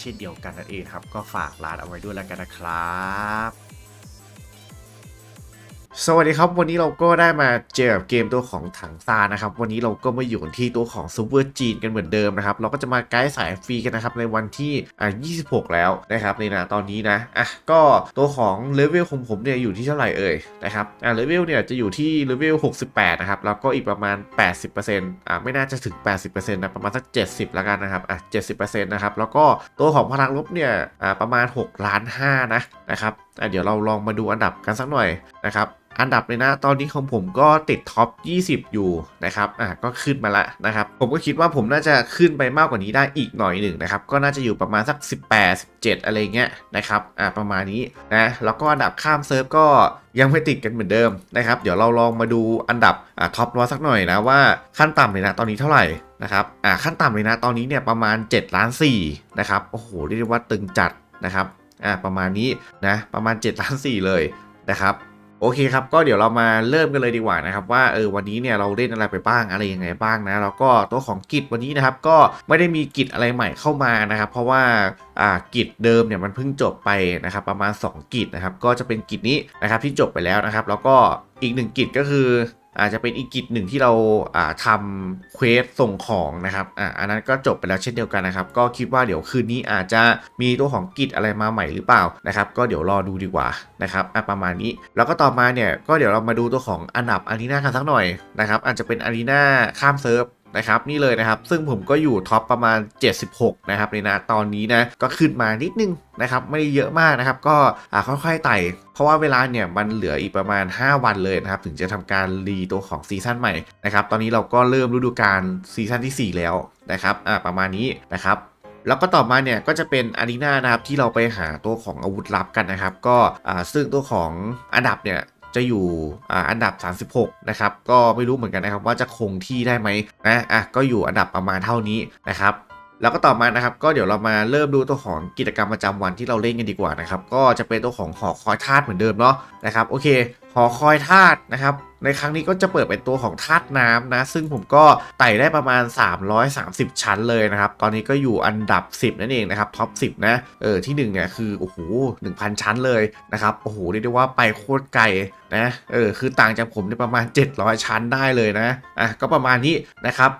เช่นเดียวกันนั่นเองครับ ก็ฝากร้านเอาไว้ด้วยแล้วกันนะครับ สวัสดีครับ วันนี้เราก็ได้มาเจอกับเกมตัวของถังซานะครับ วันนี้เราก็มาอยู่ที่ตัวของซูเปอร์จีนกันเหมือนเดิมนะครับ เราก็จะมาไกด์สายฟรีกันนะครับในวันที่อ่า26 แล้วนะครับในนะตอนนี้นะอะก็ตัวของเลเวลของผมเนี่ยอยู่ที่เท่าไหร่เอ่ยนะครับอ่าเลเวลเนี่ยจะอยู่ที่เลเวล68 นะครับแล้วก็อีกประมาณ 80%อ่าไม่น่าจะถึง 80%นะประมาณสัก 70แล้วกันนะครับอะ70%นะครับแล้วก็ตัวของพลังลบเนี่ยอ่าประมาณ6ล้าน5นะนะครับ เดี๋ยวเราลองมาดูอันดับกันสักหน่อยนะครับอันดับเลยนะตอนนี้ของผมก็ติดท็อป 20 อยู่นะครับอะก็ขึ้นมาแล้วนะครับผมก็คิดว่าผมน่าจะขึ้นไปมากกว่านี้ได้อีกหน่อยหนึ่งนะครับก็น่าจะอยู่ประมาณสัก 18 17 อะไรเงี้ยนะครับอะประมาณนี้นะแล้วก็อันดับข้ามเซิร์ฟก็ยังไม่ติดกันเหมือนเดิมนะครับเดี๋ยวเราลองมาดูอันดับอะท็อปร้อยสักหน่อยนะว่าขั้นต่ำเลยนะตอนนี้เท่าไหร่นะครับอะขั้นต่ำเลยนะตอนนี้เนี่ยประมาณ7ล้าน4นะครับโอ้โหเรียกได้ว่าตึงจัดนะครับ อะประมาณนี้นะประมาณ7ล้าน4เลยนะครับโอเคครับก็เดี๋ยวเรามาเริ่มกันเลยดีกว่านะครับว่าเออวันนี้เนี่ยเราเล่นอะไรไปบ้างอะไรยังไงบ้างนะแล้วก็ตัวของกิจวันนี้นะครับก็ไม่ได้มีกิจอะไรใหม่เข้ามานะครับ เพราะว่าอ่ากิจเดิมเนี่ยมันเพิ่งจบไปนะครับประมาณ 2 กิจนะครับก็จะเป็นกิจนี้นะครับที่จบไปแล้วนะครับ แล้วก็อีกหนึ่งกิจก็คือ อาจจะเป็นอีกกิจหนึ่งที่เราทำเควสส่งของนะครับอ่าอันนั้นก็จบไปแล้วเช่นเดียวกันนะครับ ก็คิดว่าเดี๋ยวคืนนี้อาจจะมีตัวของกิจอะไรมาใหม่หรือเปล่านะครับ ก็เดี๋ยวรอดูดีกว่านะครับอะประมาณนี้ แล้วก็ต่อมาเนี่ยก็เดี๋ยวเรามาดูตัวของอันดับอารีนากันสักหน่อยนะครับ อาจจะเป็นอารีนาข้ามเซิร์ฟ นะครับนี่เลยนะครับ ซึ่งผมก็อยู่ท็อปประมาณ 76 นะครับในนะตอนนี้นะก็ขึ้นมานิดนึงนะครับไม่ได้เยอะมากนะครับ ก็ค่อยๆไต่ เพราะว่าเวลาเนี่ยมันเหลืออีกประมาณ 5 วันเลยนะครับ ถึงจะทำการรีตัวของซีซั่นใหม่นะครับ ตอนนี้เราก็เริ่มฤดูกาลซีซั่นที่ 4 แล้วนะครับอ่าประมาณนี้นะครับแล้วก็ต่อมาเนี่ยก็จะเป็นอารีนานะครับที่เราไปหาตัวของอาวุธลับกันนะครับ ก็ซึ่งตัวของอันดับเนี่ย จะอยู่อันดับ 36 นะครับ ก็ไม่รู้เหมือนกันนะครับว่าจะคงที่ได้ไหมนะอะก็อยู่อันดับประมาณเท่านี้นะครับแล้วก็ต่อมานะครับก็เดี๋ยวเรามาเริ่มดูตัวของกิจกรรมประจำวันที่เราเล่นกันดีกว่านะครับก็จะเป็นตัวของหอคอยธาตุเหมือนเดิมเนาะนะครับโอเคหอคอยธาตุนะครับ ในครั้งนี้ก็จะเปิดเป็นตัวของธาตุน้ำนะ ซึ่งผมก็ไต่ได้ประมาณ 330 ชั้นเลยนะครับ ตอนนี้ก็อยู่อันดับ 10 นั่นเองนะครับ ท็อป 10 นะ เออ ที่1เนี่ยคือโอ้โห1,000 ชั้นเลยนะครับ โอ้โหเรียกได้ว่าไปโคตรไกลนะ เออ คือต่างจากผมในประมาณ 700 ชั้นได้เลยนะ อะ ก็ประมาณนี้นะครับ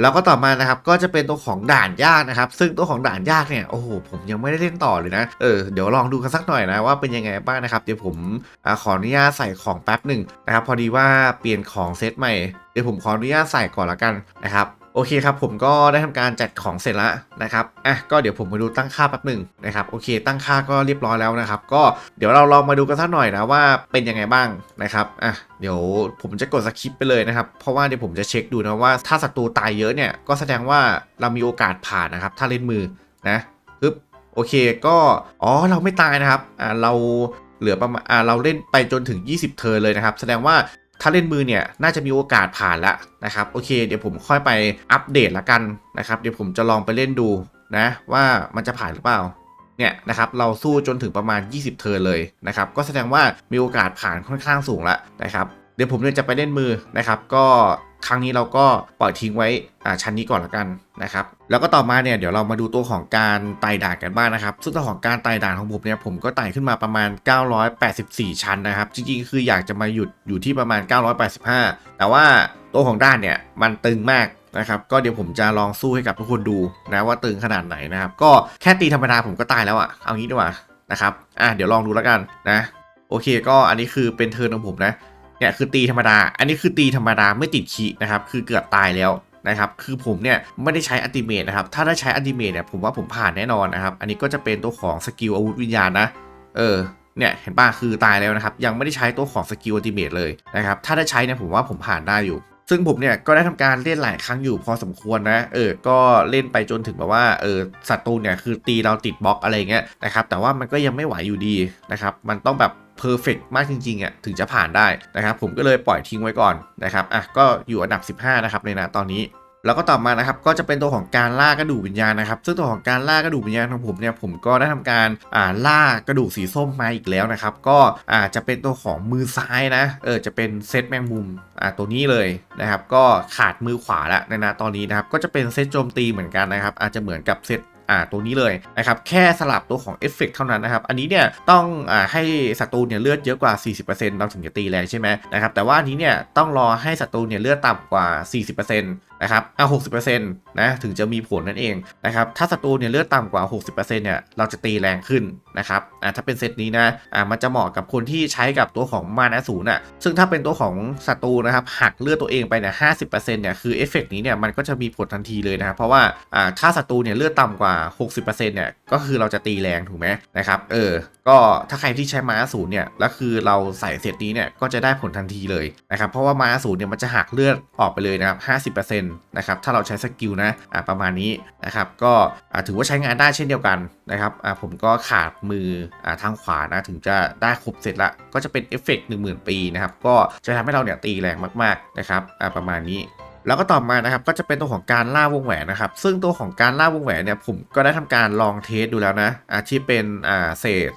แล้วก็ต่อมานะครับก็จะเป็นตัวของด่านยากนะครับ ซึ่งตัวของด่านยากเนี่ยโอ้โหผมยังไม่ได้เล่นต่อเลยนะเออเดี๋ยวลองดูกันสักหน่อยนะว่าเป็นยังไงบ้างนะครับเดี๋ยวผมอขออนุญาตใส่ของแป๊บหนึ่งนะครับ พอดีว่าเปลี่ยนของเซตใหม่เดี๋ยวผมขออนุญาตใส่ก่อนละกันนะครับ โอเคครับผมก็ได้ทำการจัดของเสร็จแล้วนะครับอะก็เดี๋ยวผมมาดูตั้งค่าแป๊บหนึ่งนะครับโอเค ตั้งค่าก็เรียบร้อยแล้วนะครับ ก็เดี๋ยวเราลองมาดูกันสักหน่อยนะว่าเป็นยังไงบ้างนะครับอะเดี๋ยวผมจะกดสคิปไปเลยนะครับ เพราะว่าเดี๋ยวผมจะเช็คดูนะว่าถ้าศัตรูตายเยอะเนี่ยก็แสดงว่าเรามีโอกาสผ่านนะครับ ถ้าเล่นมือนะปึ๊บโอเคก็อ๋อเราไม่ตายนะครับอ่าเราเหลือประมาณอ่าเราเล่นไปจนถึง 20 เทิร์นเลยนะครับ แสดงว่า ถ้าเล่นมือเนี่ยน่าจะมีโอกาสผ่านแล้วนะครับโอเค เดี๋ยวผมค่อยไปอัปเดตละกันนะครับเดี๋ยวผมจะลองไปเล่นดูนะว่ามันจะผ่านหรือเปล่าเนี่ยนะครับเราสู้จนถึงประมาณ 20 เทิร์นเลยนะครับก็แสดงว่ามีโอกาสผ่านค่อนข้างสูงแล้วนะครับเดี๋ยวผมเนี่ยจะไปเล่นมือนะครับ ก็ ครั้งนี้เราก็ปล่อยทิ้งไว้อ่าชั้นนี้ก่อนละกันนะครับ แล้วก็ต่อมาเนี่ยเดี๋ยวเรามาดูตัวของการไต่ด่านกันบ้างนะครับ ซึ่งตัวของการไต่ด่านของผมเนี่ยผมก็ไต่ขึ้นมาประมาณ 984 ชั้นนะครับ จริงๆ คืออยากจะมาหยุดอยู่ที่ประมาณ 985 แต่ว่าตัวของด้านเนี่ยมันตึงมากนะครับก็เดี๋ยวผมจะลองสู้ให้กับทุกคนดูนะว่าตึงขนาดไหนนะครับ ก็แค่ตีธรรมดาผมก็ตายแล้วอะ่ะเอางี้ดีกว่านะครับอะเดี๋ยวลองดูแล้วกันนะ โอเคก็อันนี้คือเป็นเทิร์นของผมนะ เนี่ยคือตีธรรมดา อันนี้คือตีธรรมดาไม่ติดขีนะครับ คือเกือบตายแล้วนะครับ คือผมเนี่ยไม่ได้ใช้อัติเมทนะครับ ถ้าได้ใช้อัติเมทเนี่ยผมว่าผมผ่านแน่นอนนะครับ อันนี้ก็จะเป็นตัวของสกิลอาวุธวิญญาณนะ เออ เนี่ยเห็นป่ะคือตายแล้วนะครับ ยังไม่ได้ใช้ตัวของสกิลอัติเมทเลยนะครับ ถ้าได้ใช้เนี่ยผมว่าผมผ่านได้อยู่ซึ่งผมเนี่ยก็ได้ทำการเล่นหลายครั้งอยู่พอสมควรนะ เออ ก็เล่นไปจนถึงแบบว่า เออ ศัตรูเนี่ยคือตีเราติดบล็อกอะไรเงี้ยนะครับ แต่ว่ามันก็ยังไม่ไหวอยู่ดีนะครับ มันต้องแบบ เพอร์เฟกมากจริงๆอะถึงจะผ่านได้นะครับ ผมก็เลยปล่อยทิ้งไว้ก่อนนะครับอะก็อยู่อันดับ 15 นะครับในนะตอนนี้แล้วก็ต่อมานะครับก็จะเป็นตัวของการล่ากระดูกวิญญาณนะครับ ซึ่งตัวของการล่ากระดูกวิญญาณของผมเนี่ยผมก็ได้ทำการอ่าล่ากระดูกสีส้มมาอีกแล้วนะครับ ก็อาจจะเป็นตัวของมือซ้ายนะเออจะเป็นเซตแมงมุมอ่าตัวนี้เลยนะครับ ก็ขาดมือขวาแล้วในนะตอนนี้นะครับ ก็จะเป็นเซตโจมตีเหมือนกันนะครับ อาจจะเหมือนกับเซต อ่าตัวนี้เลยนะครับแค่สลับตัวของเอฟเฟกเท่านั้นนะครับอันนี้เนี่ยต้องอ่าให้ศัตรูเนี่ยเลือดเยอะกว่า 40%เราถึงจะตีแรงใช่ไหมนะครับแต่ว่าอันนี้เนี่ยต้องรอให้ศัตรูเนี่ยเลือดต่ำกว่า 40%นะครับอ่า60%นต์นะถึงจะมีผลนั่นเองนะครับถ้าศัตรูเนี่ยเลือดต่ำกว่า 60%เนี่ยเราจะตีแรงขึ้นนะครับอ่าถ้าเป็นเซตนี้นะอ่ามันจะเหมาะกับคนที่ใช้กับตัวของมานะศูนย์อะซึ่งถ้าเป็นตัวของศัตรูนะครับหักเลือดตัวเองไปเนี่ย50%เนี่ยคือเอฟเฟกนี้เนี่ยมันก็จะมีผลทันทีเลยนะครับเพราะว่าอ่าถ้าศัตรูเนี่ยเลือดต่ำกว่า 60%เนี่ยก็คือเราจะตีแรงถูกไหมนะครับเออก็ถ้าใครที่ใช้มาศูนย์เนี่ยแล้วคือเราใส่เซตนี้เนี่ยก็จะได้ผลทันทีเลยนะครับเพราะว่ามาศูนย์เนี่ยมันจะหักเลือดออกไปเลยนะครับ50%นะครับถ้าเราใช้สกิลนะอ่าประมาณนี้นะครับก็อ่าถือว่าใช้งานได้เช่นเดียวกันนะครับอ่าผมก็ขาดมืออ่าทางขวานะถึงจะได้ครบเซตละก็จะเป็นเอฟเฟกต์10,000ปีนะครับก็จะทำให้เราเนี่ยตีแรงมากๆนะครับอ่าประมาณนี้แล้วก็ต่อมานะครับก็จะเป็นตัวของการล่าวงแหวนนะครับ ซึ่งตัวของการล่าวงแหวนเนี่ยผมก็ได้ทำการลองเทสดูแล้วนะอาที่เป็นอ่าเศษ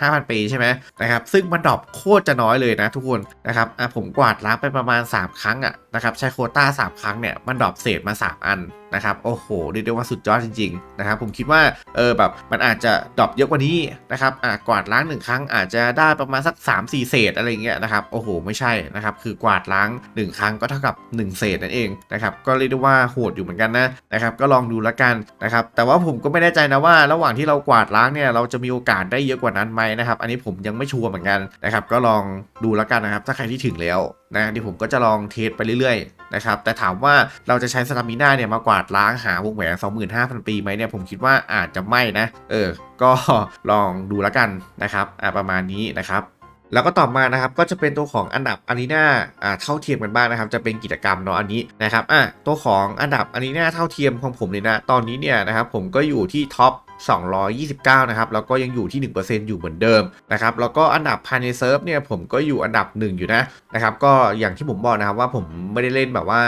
5,000 ปีใช่ไหมนะครับซึ่งมันดรอปโคตรจะน้อยเลยนะทุกคนนะครับอะผมกวาดล้างไปประมาณ 3 ครั้งอะนะครับใช้โคต้า 3 ครั้งเนี่ยมันดรอปเศษมา 3 อันนะครับโอ้โหเรียกได้ว่าสุดยอดจริงๆนะครับผมคิดว่าเออแบบมันอาจจะดรอปเยอะกว่านี้นะครับอะกวาดล้างหนึ่งครั้งอาจจะได้ประมาณสัก 3-4 เศษอะไรเงี้ยนะครับโอ้โหไม่ใช่นะครับคือกวาดล้าง 1 ครั้งก็เท่ากับ 1 เศษนั่นเองนะครับก็เรียกได้ว่าโหดอยู่เหมือนกันนะนะครับก็ลองดูละกันนะครับแต่ว่าผมก็ไม่แน่ใจนะว่า ระหว่างที่เรากวาดล้างเนี่ยเราจะมีโอกาสได้เยอะกว่านั้นไหมนะครับ อันนี้ผมยังไม่ชัวร์เหมือนกันนะครับ ก็ลองดูและกันนะครับ ถ้าใครที่ถึงแล้วนะเดี๋ยวผมก็จะลองเทสไปเรื่อยๆนะครับ แต่ถามว่าเราจะใช้สตามิน่าเนี่ยมากวาดล้างหาวงแหวน 25,000 ปีไหมเนี่ย ผมคิดว่าอาจจะไม่นะ เออ ก็ลองดูและกันนะครับ อ่าประมาณนี้นะครับแล้วก็ต่อมานะครับก็จะเป็นตัวของอันดับอารีนาอ่าเท่าเทียมกันบ้างนะครับ จะเป็นกิจกรรมเนาะอันนี้นะครับอะตัวของอันดับอารีนาเท่าเทียมของผมเลยนะ ตอนนี้เนี่ยนะครับผมก็อยู่ที่ท็อป 229 นะครับ แล้วก็ยังอยู่ที่ 1%อยู่เหมือนเดิมนะครับ แล้วก็อันดับภายในเซิร์ฟเนี่ยผมก็อยู่อันดับ 1 อยู่นะนะครับ ก็อย่างที่ผมบอกนะครับว่าผมไม่ได้เล่นแบบว่า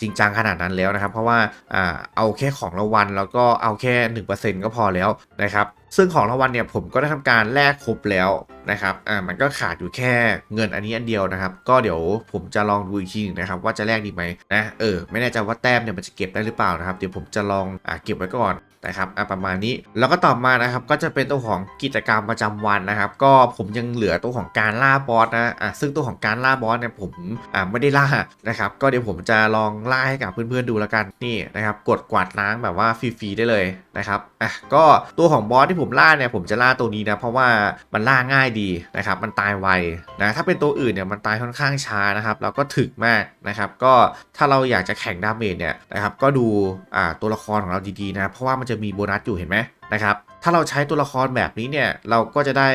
จริงจังขนาดนั้นแล้วนะครับ เพราะว่าอเอาแค่ของรางวัลแล้วก็เอาแค่ 1%ก็พอแล้วนะครับซึ่งของรางวัลเนี่ยผมก็ได้ทำการแลกครบแล้วนะครับ อ่า มันก็ขาดอยู่แค่เงินอันนี้อันเดียวนะครับ ก็เดี๋ยวผมจะลองดูอีกทีหนึงนะครับว่าจะแลกดีไหมนะ เออ ไม่แน่ใจว่าแต้มเนี่ยมันจะเก็บได้หรือเปล่านะครับ เดี๋ยวผมจะลอง อ่า เก็บไว้ก่อน นะครับอ่าประมาณนี้แล้วก็ต่อมานะครับก็จะเป็นตัวของกิจกรรมประจำวันนะครับ ก็ผมยังเหลือตัวของการล่าบอสนะอ่าซึ่งตัวของการล่าบอสเนี่ยผมอ่าไม่ได้ล่านะครับก็เดี๋ยวผมจะลองล่าให้กับเพื่อนๆดูแล้วกันนี่นะครับกดกวาดล้างแบบว่าฟรีๆได้เลยนะครับอะก็ตัวของบอสที่ผมล่าเนี่ยผมจะล่าตัวนี้นะเพราะว่ามันล่าง่ายดีนะครับมันตายไวนะถ้าเป็นตัวอื่นเนี่ยมันตายค่อนข้างช้านะครับแล้วก็ถึกมากนะครับก็ถ้าเราอยากจะแข่งดาเมจเนี่ยนะครับก็ดูอ่าตัวละครของเราดีๆนะเพราะว่ามันจะมีโบนัสอยู่เห็นไหมนะครับถ้าเราใช้ตัวละครแบบนี้เนี่ยเราก็จะได้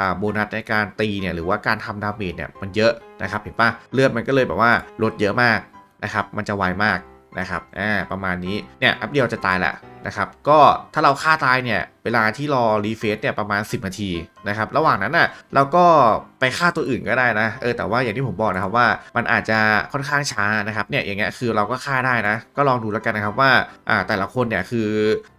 อ่าโบนัสในการตีเนี่ยหรือว่าการทำดาเมจเนี่ยมันเยอะนะครับเห็นปะเลือดมันก็เลยแบบว่าลดเยอะมากนะครับมันจะไวมาก นะครับอ่าประมาณนี้เนี่ยแป๊บเดียวจะตายแหละนะครับก็ถ้าเราฆ่าตายเนี่ยเวลาที่รอรีเฟซเนี่ยประมาณ 10 นาทีนะครับระหว่างนั้นน่ะเราก็ไปฆ่าตัวอื่นก็ได้นะเออแต่ว่าอย่างที่ผมบอกนะครับว่ามันอาจจะค่อนข้างช้านะครับเนี่ยอย่างเงี้ยคือเราก็ฆ่าได้นะก็ลองดูแล้วกันนะครับว่าอ่าแต่ละคนเนี่ยคือ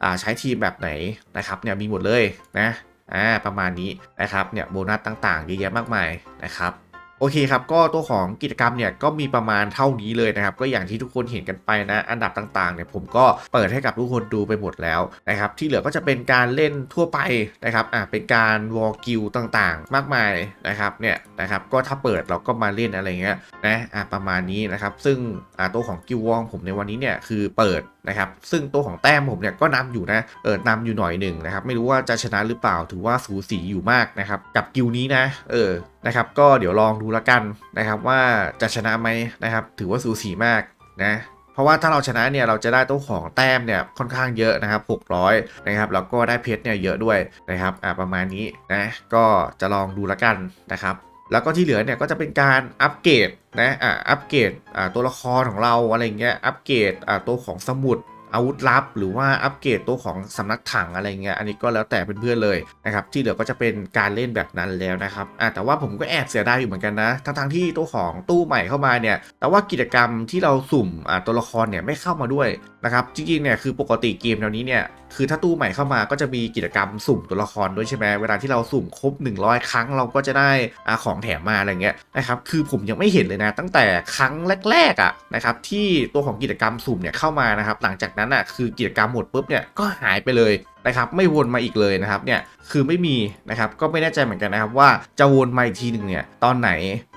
อ่าใช้ทีมแบบไหนนะครับเนี่ยมีหมดเลยนะอ่าประมาณนี้นะครับเนี่ยโบนัสต่างๆเยอะแยะมากมายนะครับ โอเคครับก็ตัวของกิจกรรมเนี่ยก็มีประมาณเท่านี้เลยนะครับก็อย่างที่ทุกคนเห็นกันไปนะ อันดับต่างๆเนี่ยผมก็เปิดให้กับทุกคนดูไปหมดแล้วนะครับที่เหลือก็จะเป็นการเล่นทั่วไปนะครับอ่าเป็นการวอลกิลต่างๆ มากมายนะครับเนี่ยนะครับก็ถ้าเปิดเราก็มาเล่นอะไรเงี้ยนะอ่าประมาณนี้นะครับซึ่งอ่าตัวของกิลวองผมในวันนี้เนี่ยคือเปิด นะครับซึ่งตัวของแต้มผมเนี่ยก็นำอยู่นะเออนำอยู่หน่อยหนึ่งนะครับไม่รู้ว่าจะชนะหรือเปล่าถือว่าสูสีอยู่มากนะครับกับกิลนี้นะเออนะครับก็เดี๋ยวลองดูละกันนะครับว่าจะชนะไหมนะครับถือว่าสูสีมากนะเพราะว่าถ้าเราชนะเนี่ยเราจะได้ตัวของแต้มเนี่ยค่อนข้างเยอะนะครับ 600 นะครับแล้วก็ได้เพชรเนี่ยเยอะด้วยนะครับอ่าประมาณนี้นะก็จะลองดูละกันนะครับ แล้วก็ที่เหลือเนี่ยก็จะเป็นการอัปเกรดนะอ่าอัปเกรดอ่าตัวละครของเราอะไรเงี้ยอัปเกรดอ่าตัวของสมุดอาวุธลับ หรือว่าอัปเกรดตัวของสำนักถังอะไรเงี้ยอันนี้ก็แล้วแต่เพื่อนๆเลยนะครับที่เหลือก็จะเป็นการเล่นแบบนั้นแล้วนะครับอะแต่ว่าผมก็แอบเสียดายอยู่เหมือนกันนะทั้งๆที่ตัวของตู้ใหม่เข้ามาเนี่ยแต่ว่ากิจกรรมที่เราสุ่มอะตัวละครเนี่ยไม่เข้ามาด้วยนะครับจริงๆเนี่ยคือปกติเกมแนวนี้เนี่ย คือถ้าตู้ใหม่เข้ามาก็จะมีกิจกรรมสุ่มตัวละครด้วยใช่ไหมเวลาที่เราสุ่มครบ 100 ครั้งเราก็จะได้อาของแถมมาอะไรเงี้ยนะครับคือผมยังไม่เห็นเลยนะ ตั้งแต่ครั้งแรกๆอะนะครับที่ตัวของกิจกรรมสุ่มเนี่ยเข้ามานะครับหลังจากนั้นอะคือกิจกรรมหมดปุ๊บเนี่ยก็หายไปเลยนะครับไม่วนมาอีกเลยนะครับเนี่ยคือไม่มีนะครับก็ไม่แน่ใจเหมือนกันนะครับว่าจะวนมาอีกทีหนึ่งเนี่ยตอนไหน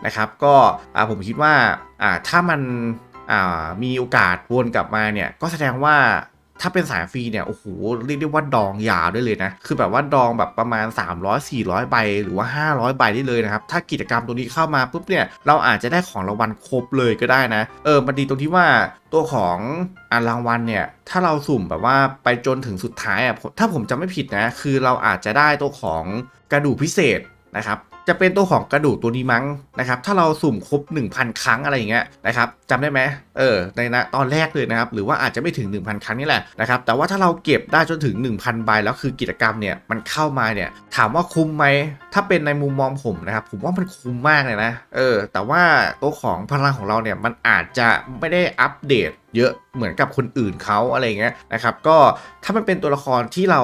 นะครับก็อ่าผมคิดว่าอ่าถ้ามันอ่ามีโอกาสวนกลับมาเนี่ยก็แสดงว่า ถ้าเป็นสายฟรีเนี่ยโอ้โหเรียกได้ว่าดองยาวได้เลยนะ คือแบบว่าดองแบบประมาณ 300 400 ใบ หรือว่า 500 ใบได้เลยนะครับ ถ้ากิจกรรมตัวนี้เข้ามาปุ๊บเนี่ยเราอาจจะได้ของรางวัลครบเลยก็ได้นะ เออมันดีตรงที่ว่าตัวของอ่ารางวัลเนี่ยถ้าเราสุ่มแบบว่าไปจนถึงสุดท้ายอะถ้าผมจำไม่ผิดนะ คือเราอาจจะได้ตัวของกระดูกพิเศษนะครับ จะเป็นตัวของกระดูกตัวนี้มั้งนะครับ ถ้าเราสุ่มครบ 1,000 ครั้งอะไรอย่างเงี้ยนะครับจำได้ไหมเออในนะตอนแรกเลยนะครับ หรือว่าอาจจะไม่ถึง 1,000 ครั้งนี่แหละนะครับ แต่ว่าถ้าเราเก็บได้จนถึง 1,000 ใบแล้วคือกิจกรรมเนี่ยมันเข้ามาเนี่ยถามว่าคุ้มไหมถ้าเป็นในมุมมองผมนะครับ ผมว่ามันคุ้มมากเลยนะ เออ แต่ว่าตัวของพลังของเราเนี่ยมันอาจจะไม่ได้อัปเดตเยอะเหมือนกับคนอื่นเขาอะไรเงี้ยนะครับก็ถ้ามันเป็นตัวละครที่เรา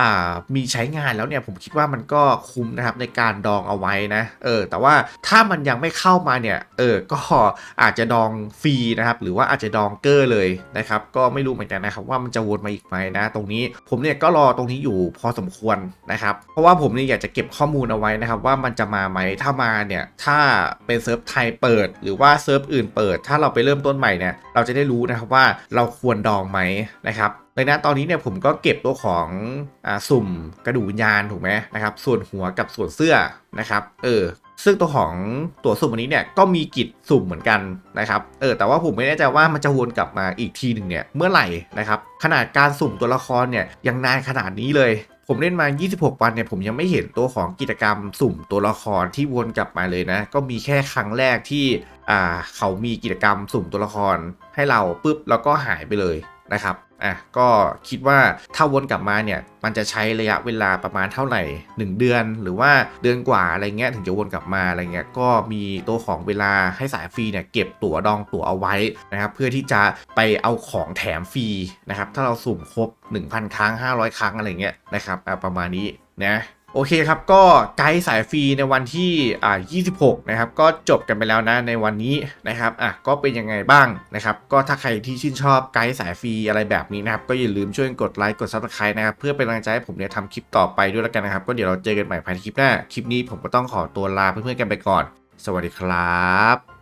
อ่ามีใช้งานแล้วเนี่ยผมคิดว่ามันก็คุ้มนะครับในการดองเอาไว้นะเออแต่ว่าถ้ามันยังไม่เข้ามาเนี่ยเออก็อาจจะดองฟรีนะครับหรือว่าอาจจะดองเกอร์เลยนะครับก็ไม่รู้เหมือนกันนะครับว่ามันจะวนมาอีกไหมนะ ตรงนี้ผมเนี่ยก็รอตรงนี้อยู่พอสมควรนะครับเพราะว่าผมเนี่ยอยากจะเก็บข้อมูลเอาไว้นะครับว่ามันจะมาไหมถ้ามาเนี่ยถ้าเป็นเซิร์ฟไทยเปิด หรือว่าเซิร์ฟอื่นเปิด ถ้าเราไปเริ่มต้นใหม่เนี่ยเราจะได้รู้นะครับว่าเราควรดองไหมนะครับในนะตอนนี้เนี่ยผมก็เก็บตัวของอสุ่มกระดูกวิญญาณถูกไหมนะครับ ส่วนหัวกับส่วนเสื้อนะครับเออซึ่งตัวของตัวสุ่มอันนี้เนี่ยก็มีกิจสุ่มเหมือนกันนะครับเออแต่ว่าผมไม่แน่ใจว่ามันจะวนกลับมาอีกทีหนึ่งเนี่ยเมื่อไหร่นะครับขนาดการสุ่มตัวละครเนี่ยยังนานขนาดนี้เลย ผมเล่นมา 26 วันเนี่ยผมยังไม่เห็นตัวของกิจกรรมสุ่มตัวละครที่วนกลับมาเลยนะ ก็มีแค่ครั้งแรกที่ อ่าเขามีกิจกรรมสุ่มตัวละครให้เราปุ๊บแล้วก็หายไปเลยนะครับอะก็คิดว่าถ้าวนกลับมาเนี่ยมันจะใช้ระยะเวลาประมาณเท่าไหร่ 1 เดือน หรือว่าเดือนกว่าอะไรเงี้ยถึงจะวนกลับมาอะไรเงี้ยก็มีตัวของเวลาให้สายฟรีเนี่ยเก็บตั๋วดองตั๋วเอาไว้นะครับเพื่อที่จะไปเอาของแถมฟรีนะครับถ้าเราสุ่มครบ 1,000 ครั้ง 500 ครั้งอะไรเงี้ยนะครับประมาณนี้นะ โอเคครับ ก็ไกด์สายฟรีในวันที่อ่า26 นะครับ ก็จบกันไปแล้วนะในวันนี้นะครับอะก็เป็นยังไงบ้างนะครับ ก็ถ้าใครที่ชื่นชอบไกด์สายฟรีอะไรแบบนี้นะครับ ก็อย่าลืมช่วยกดไลค์กด subscribe นะครับ เพื่อเป็นกำลังใจให้ผมเนี่ยทำคลิปต่อไปด้วยแล้วกันนะครับ ก็เดี๋ยวเราเจอกันใหม่ภายในคลิปหน้า คลิปนี้ผมก็ต้องขอตัวลาเพื่อนๆกันไปก่อน สวัสดีครับ